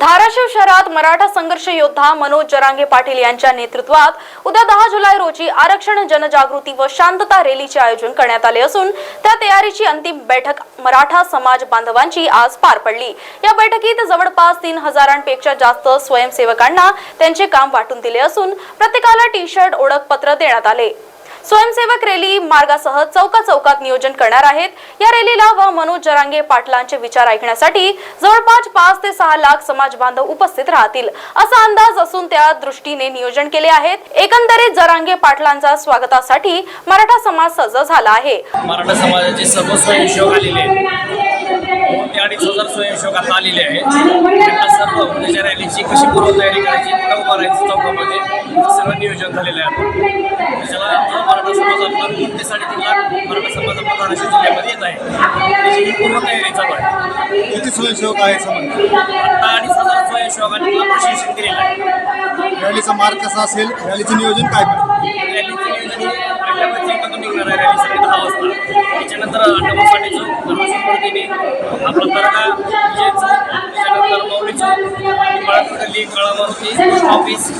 धाराशिव शहरात मराठा संघर्ष योद्धा मनोज जरांगे पाटील यांच्या नेतृत्वात उद्या दहा जुलै रोजी आरक्षण जनजागृती व शांतता रॅलीचे आयोजन करण्यात आले असून त्या तयारीची अंतिम बैठक मराठा समाज बांधवांची आज पार पडली. या बैठकीत जवळपास तीन हजारांपेक्षा जास्त स्वयंसेवकांना त्यांचे काम वाटून दिले असून प्रत्येकाला टी शर्ट ओळखपत्र देण्यात आले. स्वयंसेवक रॅली मार्गासह चौका चौकात नियोजन करणार आहेत. या रॅलीला व मनोज जरांगे पाटलांचे विचार ऐकण्यासाठी जवळपास पाच ते सहा लाख समाज बांधव उपस्थित राहतील असा अंदाज असून त्या दृष्टीने नियोजन केले आहेत. एकंदरीत जरांगे पाटलांचा स्वागतासाठी मराठा समाज सज्ज झाला आहे. मराठा समाजाचे सर्व स्वयंसेवक आलेले आहेत. ते अडीच हजार स्वयंसेवक आता आलेले आहेत. त्यांना सर्व उद्याच्या रॅलीची कशी पूर्वतयारी करायची राहायचं चौकामध्ये सगळं नियोजन झालेलं आहे. आपण त्याच्याला आमचा मराठा समाज आपला दोन ते साडेतीन लाख मराठा समाज आपला धाराशिव जिल्ह्यामध्ये येत आहे. त्याची ही पूर्वतयारी चालू आहे. किती स्वयंसेवक आहे समज आता अडीच हजार स्वयंसेवकांनी त्याला प्रशिक्षण दिलेलं आहे. रॅलीचा मार्ग कसा असेल? रॅलीचं नियोजन काय रॅलीचं नियोजन निघणार आहे रॅलीसाठी दहा वाजता. त्याच्यानंतर धर्मासूर पद्धतीने आपला तरका विजय मराठा गल्ली कळा मारुती पोस्ट ऑफिस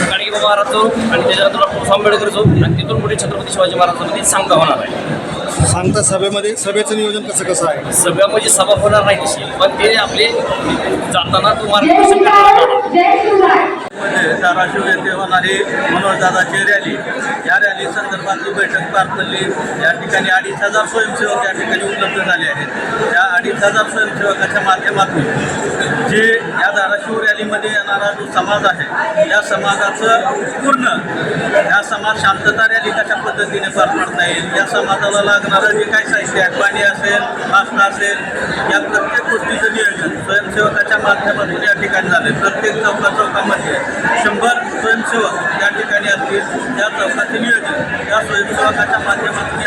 गाडगी बाबा महाराज चौक आणि त्याच्यानंतर डॉक्टर आंबेडकर चौक आणि तिथून पुढे छत्रपती शिवाजी महाराजांमध्ये सांगता होणार आहे सांगता सभेमध्ये सभेचं नियोजन कसं कसं आहे? सगळ्या म्हणजे सभा होणार नाही तशी पण ते आपले जाताना तो मार्गदर्शन धाराशिव येथे होणारी मनोजदादाची रॅली. या रॅली संदर्भातली बैठक पार पडली. या ठिकाणी अडीच हजार स्वयंसेवक या ठिकाणी उपलब्ध झाले आहेत. या अडीच हजार स्वयंसेवकाच्या माध्यमातून जे या धाराशिव रॅलीमध्ये येणारा जो समाज आहे या समाजाचं पूर्ण या समाज शांतता रॅली कशा पद्धतीने पार पाडता येईल? या समाजाला लागणारं जे काही साहित्य आहे पाणी असेल नाश्ता असेल या प्रत्येक गोष्टीचं नियोजन स्वयंसेवकाच्या माध्यमातून या ठिकाणी झाले प्रत्येक चौका चौकामध्ये शंभर स्वयंसेवक या ठिकाणी असतील. त्या चौकाचे नियोजन या स्वयंसेवकाच्या माध्यमातून